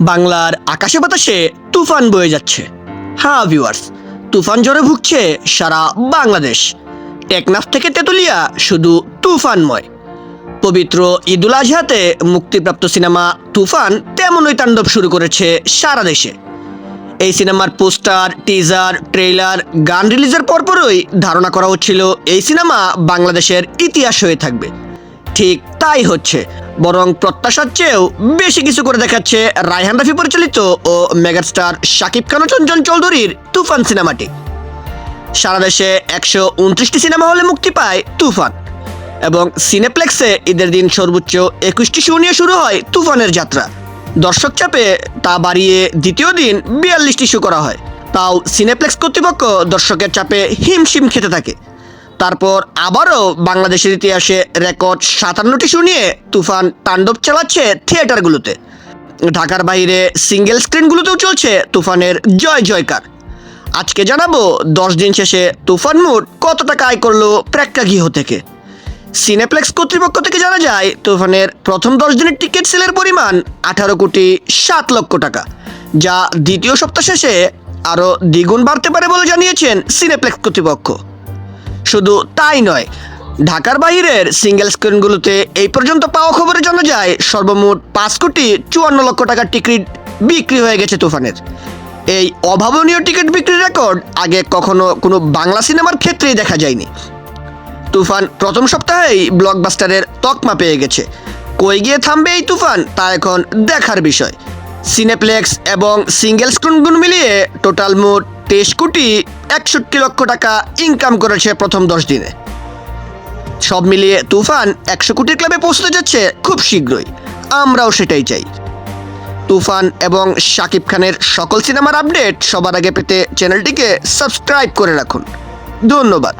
বাংলার আকাশে বাতাসে তুফান বয়ে যাচ্ছে। হ্যাঁ ভিউয়ার্স তুফান ঝড়ে ভুগছে সারা বাংলাদেশ। টেকনাফ থেকে তেতুলিয়া শুধু তুফানময়। পবিত্র ঈদুল আজহাতে মুক্তিপ্রাপ্ত সিনেমা তুফান তেমনই তাণ্ডব শুরু করেছে সারা দেশে। এই সিনেমার পোস্টার, টিজার ট্রেলার গান রিলিজের পরপরই ধারণা করা হচ্ছিল এই সিনেমা বাংলাদেশের ইতিহাস হয়ে থাকবে। ঠিক তাই হচ্ছে। বরং প্রত্যাশার চেয়েও বেশি কিছু করে দেখাচ্ছে রায়হান রাফি পরিচালিত ও মেগাস্টার শাকিব খান চঞ্চল চৌধুরীর তুফান সিনেমাটি। সারা দেশে একশো উনত্রিশটি সিনেমা হলে মুক্তি পায় তুফান। এবং সিনেপ্লেক্সে ঈদের দিন সর্বোচ্চ একুশটি শো নিয়ে শুরু হয় তুফানের যাত্রা। দর্শক চাপে তা বাড়িয়ে দ্বিতীয় দিন বিয়াল্লিশটি শো করা হয়। তাও সিনেপ্লেক্স কর্তৃপক্ষ দর্শকের চাপে হিমশিম খেতে থাকে। তারপর আবারও বাংলাদেশের ইতিহাসে রেকর্ড সাতান্নটি শুনিয়ে তুফান তাণ্ডব চালাচ্ছে থিয়েটারগুলোতে। ঢাকার বাইরে সিঙ্গেল স্ক্রিনগুলোতেও চলছে তুফানের জয় জয়কার। আজকে জানাব, দশ দিন শেষে তুফান মুড কত টাকা আয় করল প্রেক্ষাগৃহ থেকে। সিনেপ্লেক্স কর্তৃপক্ষ থেকে জানা যায়, তুফানের প্রথম দশ দিনের টিকিট সেলের পরিমাণ আঠারো কোটি সাত লক্ষ টাকা, যা দ্বিতীয় সপ্তাহ শেষে আরও দ্বিগুণ বাড়তে পারে বলে জানিয়েছেন সিনেপ্লেক্স কর্তৃপক্ষ। শুধু তাই নয়, ঢাকার বাইরের সিঙ্গেল স্ক্রিনগুলোতে এই পর্যন্ত পাওয়া খবরে জানা যায়, সর্বমোট পাঁচ কোটি চুয়ান্ন লক্ষ টাকার টিকিট বিক্রি হয়ে গেছে তুফানের। এই অভাবনীয় টিকিট বিক্রির রেকর্ড আগে কখনো কোনো বাংলা সিনেমার ক্ষেত্রেই দেখা যায়নি। তুফান প্রথম সপ্তাহেই ব্লকবাস্টারের তকমা পেয়ে গেছে। কই গিয়ে থামবে এই তুফান, তা এখন দেখার বিষয়। সিনেপ্লেক্স এবং সিঙ্গেল স্ক্রিনগুলো মিলিয়ে টোটাল মোট তেইশ কোটি একষট্টি লক্ষ টাকা ইনকাম করেছে প্রথম দশ দিনে। সব মিলিয়ে তুফান একশো কোটির ক্লাবে পৌঁছতে যাচ্ছে খুব শীঘ্রই। আমরাও সেটাই চাই। তুফান এবং শাকিব খানের সকল সিনেমার আপডেট সবার আগে পেতে চ্যানেলটিকে সাবস্ক্রাইব করে রাখুন। ধন্যবাদ।